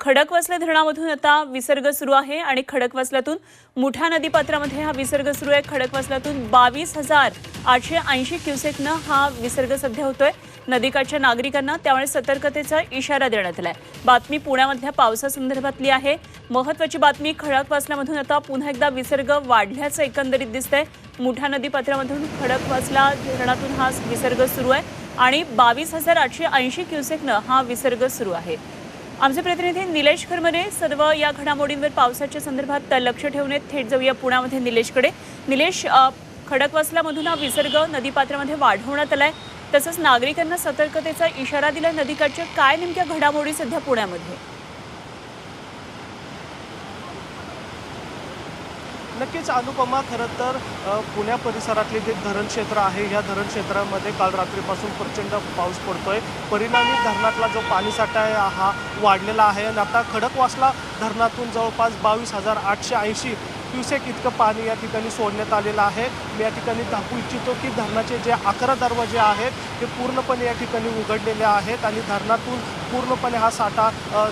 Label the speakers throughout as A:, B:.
A: खडकवासला धरणामधून आता विसर्ग सुरू आहे आणि खडकवासलातून मुठा नदीपात्रामध्ये हा विसर्ग सुरू आहे खडकवासलातून बावीस हजार आठशे ऐंशी क्युसेकनं हा विसर्ग सध्या होतोय नदीकाठच्या नागरिकांना त्यामुळे सतर्कतेचा इशारा देण्यात आलाय बातमी पुण्यामधल्या पावसासंदर्भातली आहे महत्वाची बातमी खडकवासलामधून आता पुन्हा एकदा विसर्ग वाढल्याचं एकंदरीत दिसतंय मुठा नदीपात्रामधून खडकवासला धरणातून हा विसर्ग सुरू आहे आणि बावीस हजार आठशे ऐंशी क्युसेकनं हा विसर्ग सुरू आहे आमचे प्रतिनिधी निलेश खरमने सर्व या घडामोडींवर पावसाच्या संदर्भात लक्ष ठेवणे थेट जाऊया पुण्यामध्ये निलेशकडे निलेश खडकवासलामधून हा विसर्ग नदीपात्रामध्ये वाढवण्यात आलाय तसंच नागरिकांना सतर्कतेचा इशारा दिला नदीकाठच्या काय नेमक्या घडामोडी सध्या पुण्यामध्ये
B: नक्कीच अनुपमा खरं तर पुण्या परिसरातले जे धरण क्षेत्र आहे ह्या धरण क्षेत्रामध्ये काल रात्रीपासून प्रचंड पाऊस पडतोय परिणामी धरणातला जो पाणीसाठा आहे हा वाढलेला आहे आणि आता खडकवासला धरणातून जवळपास बावीस हजार आठशे ऐंशी क्युसेक इतकं पाणी या ठिकाणी सोडण्यात आलेलं आहे मी या ठिकाणी दाखवू इच्छितो की धरणाचे जे अकरा दरवाजे आहेत ते पूर्णपणे या ठिकाणी उघडलेले आहेत आणि धरणातून पूर्णपणे हा साठा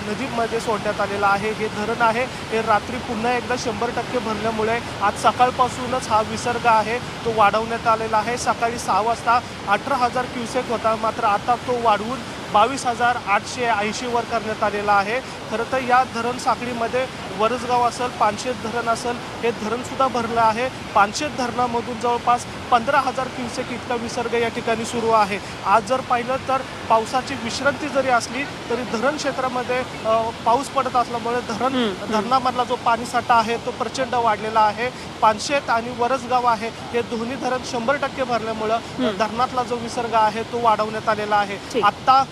B: नदीमध्ये सोडण्यात आलेला आहे हे धरण आहे हे रात्री पुन्हा एकदा शंभर टक्के भरल्यामुळे आज सकाळपासूनच हा विसर्ग आहे तो वाढवण्यात आलेला आहे सकाळी सहा वाजता अठरा हजार क्युसेक होता मात्र आता तो वाढवून बावीस हजार आठशे ऐंशीवर करण्यात आलेला आहे खरं तर या धरण साखळीमध्ये वरसगाव असेल पानशेत धरण असेल हे धरणसुद्धा भरलं आहे पानशेत धरणामधून जवळपास पंधरा हजार क्युसेक इतका विसर्ग या ठिकाणी सुरू आहे आज जर पाहिलं तर पावसाची विश्रांती जरी असली तरी धरण क्षेत्रामध्ये पाऊस पडत असल्यामुळे धरण धरणामधला जो पाणीसाठा आहे तो प्रचंड वाढलेला आहे पानशेत आणि वरसगाव आहे हे दोन्ही धरण शंभर टक्के भरल्यामुळं धरणातला जो विसर्ग आहे तो वाढवण्यात आलेला आहे आत्ता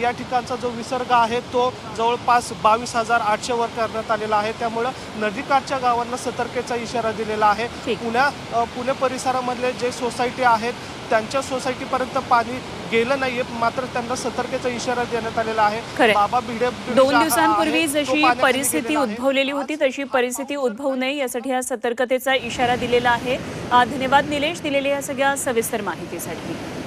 B: या ठिकाणचा जो विसर्ग आहे तो जवळपास बावीस हजार आठशे वर करण्यात आलेला आहे त्यामुळं नदीकाठच्या गावांना सतर्केचा इशारा दिलेला आहे पुण्या पुणे परिसरामधले जे सोसायटी आहेत त्यांच्या सोसायटीपर्यंत पाणी गेलं नाहीये मात्र त्यांना सतर्केचा इशारा देण्यात आलेला
A: आहे बाबा भिडे दोन दिवसांपूर्वी जशी परिस्थिती उद्भवलेली होती तशी परिस्थिती उद्भवू नये यासाठी हा सतर्कतेचा इशारा दिलेला आहे धन्यवाद निलेश दिलेल्या या सगळ्या सविस्तर माहितीसाठी